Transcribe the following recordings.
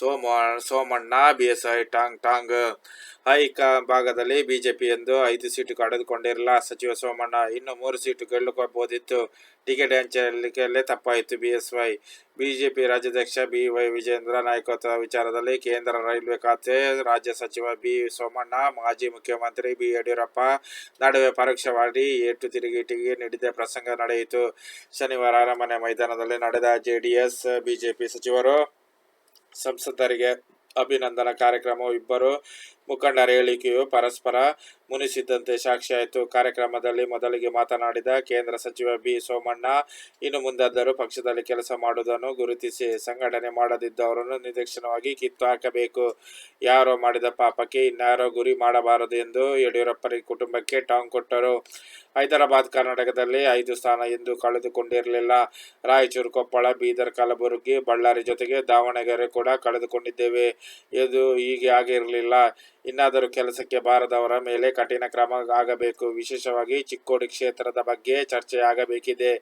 ಸೋಮ Somanna, BSI, ಟಾಂಗ್ ಟಾಂಗ್. ಹೈಕ ಭಾಗದಲ್ಲಿ ಬಿಜೆಪಿ ಎಂದು ಐದು ಸೀಟು ಕಳೆದುಕೊಂಡಿರಲ್ಲ. ಸಚಿವ ಸೋಮಣ್ಣ ಇನ್ನು ಮೂರು ಸೀಟು ಗೆಲ್ಲುಕೊಬೋದಿತ್ತು ಟಿಕೆಟ್ ಹಂಚಿಕೆಯಲ್ಲೇ ತಪ್ಪಾಯಿತು ಬಿಎಸ್ವೈ. ಬಿಜೆಪಿ ರಾಜ್ಯಾಧ್ಯಕ್ಷ ಬಿ ವೈ ವಿಜೇಂದ್ರ ನಾಯಕತ್ವ ವಿಚಾರದಲ್ಲಿ ಕೇಂದ್ರ ರೈಲ್ವೆ ಖಾತೆ ರಾಜ್ಯ ಸಚಿವ ಬಿ ಸೋಮಣ್ಣ, ಮಾಜಿ ಮುಖ್ಯಮಂತ್ರಿ ಬಿ ಯಡಿಯೂರಪ್ಪ ನಡುವೆ ಪರೋಕ್ಷವಾಗಿ ಏಟು ತಿರುಗಿಟಿಗೆ ನೀಡಿದ ಪ್ರಸಂಗ ನಡೆಯಿತು. ಶನಿವಾರ ಅರಮನೆ ಮೈದಾನದಲ್ಲಿ ನಡೆದ ಜೆಡಿಎಸ್, ಬಿಜೆಪಿ ಸಚಿವರು ಸಂಸದರಿಗೆ ಅಭಿನಂದನಾ ಕಾರ್ಯಕ್ರಮವು ಇಬ್ಬರು ಮುಖಂಡರ ಹೇಳಿಕೆಯು ಪರಸ್ಪರ ಮುನಿಸಿದ್ದಂತೆ ಸಾಕ್ಷಿಯಾಯಿತು ಕಾರ್ಯಕ್ರಮದಲ್ಲಿ ಮೊದಲಿಗೆ ಮಾತನಾಡಿದ ಕೇಂದ್ರ ಸಚಿವ ಬಿ ಸೋಮಣ್ಣ, ಇನ್ನು ಮುಂದಾದರೂ ಪಕ್ಷದಲ್ಲಿ ಕೆಲಸ ಮಾಡುವುದನ್ನು ಗುರುತಿಸಿ ಸಂಘಟನೆ ಮಾಡದಿದ್ದವರನ್ನು ನಿರ್ದೇಶನವಾಗಿ ಕಿತ್ತು ಹಾಕಬೇಕು. ಯಾರೋ ಮಾಡಿದ ಪಾಪಕ್ಕೆ ಇನ್ಯಾರೋ ಗುರಿ ಮಾಡಬಾರದು ಎಂದು ಯಡಿಯೂರಪ್ಪರ ಕುಟುಂಬಕ್ಕೆ ಟಾಂಗ್ ಕೊಟ್ಟರು. ಹೈದರಾಬಾದ್, ಕರ್ನಾಟಕದಲ್ಲಿ ಐದು ಸ್ಥಾನ ಎಂದು ಕಳೆದುಕೊಂಡಿರಲಿಲ್ಲ. ರಾಯಚೂರು, ಕೊಪ್ಪಳ, ಬೀದರ್, ಕಲಬುರಗಿ, ಬಳ್ಳಾರಿ ಜೊತೆಗೆ ದಾವಣಗೆರೆ ಕೂಡ ಕಳೆದುಕೊಂಡಿದ್ದೇವೆ. ಇದು ಹೀಗೆ ಆಗಿರಲಿಲ್ಲ. ಇನ್ನಾದರೂ ಕೆಲಸಕ್ಕೆ ಬಾರದವರ ಮೇಲೆ ಕಠಿಣ ಕ್ರಮ ಆಗಬೇಕು. ವಿಶೇಷವಾಗಿ ಚಿಕ್ಕೋಡಿ ಕ್ಷೇತ್ರದ ಬಗ್ಗೆ ಚರ್ಚೆಯಾಗಬೇಕಿದೆ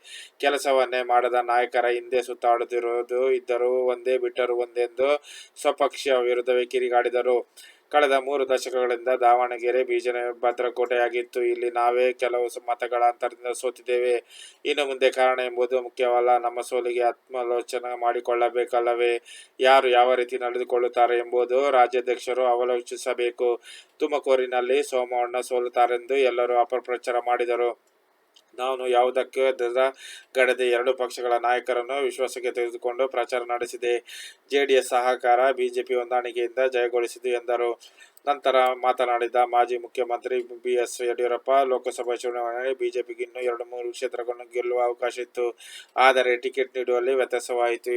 ಕೆಲಸವನ್ನೇ ಮಾಡದ ನಾಯಕರ ಹಿಂದೆ ಸುತ್ತಾಡುತ್ತಿರುವುದು ಇದ್ದರೂ ಒಂದೇ ಬಿಟ್ಟರು ಒಂದೆಂದು ಸ್ವಪಕ್ಷ ವಿರುದ್ಧವೇ ಕಿರಿಗಾಡಿದರು. ಕಳೆದ ಮೂರು ದಶಕಗಳಿಂದ ದಾವಣಗೆರೆ, ಬೀಜನ ಭದ್ರಕೋಟೆಯಾಗಿತ್ತು. ಇಲ್ಲಿ ನಾವೇ ಕೆಲವು ಮತಗಳ ಅಂತರದಿಂದ ಸೋತಿದ್ದೇವೆ. ಇನ್ನು ಮುಂದೆ ಕಾರಣ ಎಂಬುದು ಮುಖ್ಯವಲ್ಲ. ನಮ್ಮ ಸೋಲಿಗೆ ಆತ್ಮಾಲೋಚನೆ ಮಾಡಿಕೊಳ್ಳಬೇಕಲ್ಲವೇ? ಯಾರು ಯಾವ ರೀತಿ ನಡೆದುಕೊಳ್ಳುತ್ತಾರೆ ಎಂಬುದು ರಾಜ್ಯಾಧ್ಯಕ್ಷರು ಅವಲೋಚಿಸಬೇಕು. ತುಮಕೂರಿನಲ್ಲಿ ಸೋಮವಣ್ಣ ಸೋಲುತ್ತಾರೆಂದು ಎಲ್ಲರೂ ಅಪಪ್ರಚಾರ ಮಾಡಿದರು. ನಾನು ಯಾವುದಕ್ಕೆ ಗಡದೆ ಎರಡು ಪಕ್ಷಗಳ ನಾಯಕರನ್ನು ವಿಶ್ವಾಸಕ್ಕೆ ತೆಗೆದುಕೊಂಡು ಪ್ರಚಾರ ನಡೆಸಿದೆ. ಜೆಡಿಎಸ್ ಸಹಕಾರ ಬಿಜೆಪಿ ಹೊಂದಾಣಿಕೆಯಿಂದ ಜಯಗೊಳಿಸಿತು ಎಂದರು. ನಂತರ ಮಾತನಾಡಿದ ಮಾಜಿ ಮುಖ್ಯಮಂತ್ರಿ ಬಿ ಎಸ್ ಯಡಿಯೂರಪ್ಪ, ಲೋಕಸಭಾ ಚುನಾವಣೆಯಲ್ಲಿ ಬಿಜೆಪಿಗೆ ಇನ್ನೂ ಎರಡು ಮೂರು ಕ್ಷೇತ್ರಗಳನ್ನು ಗೆಲ್ಲುವ ಅವಕಾಶ ಇತ್ತು. ಆದರೆ ಟಿಕೆಟ್ ನೀಡುವಲ್ಲಿ ವ್ಯತ್ಯಾಸವಾಯಿತು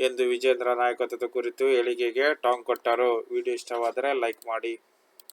ಎಂದು ವಿಜೇಂದ್ರ ನಾಯಕತ್ವದ ಕುರಿತು ಹೇಳಿಕೆಗೆ ಟಾಂಗ್ ಕೊಟ್ಟರು. ವಿಡಿಯೋ ಇಷ್ಟವಾದರೆ ಲೈಕ್ ಮಾಡಿ.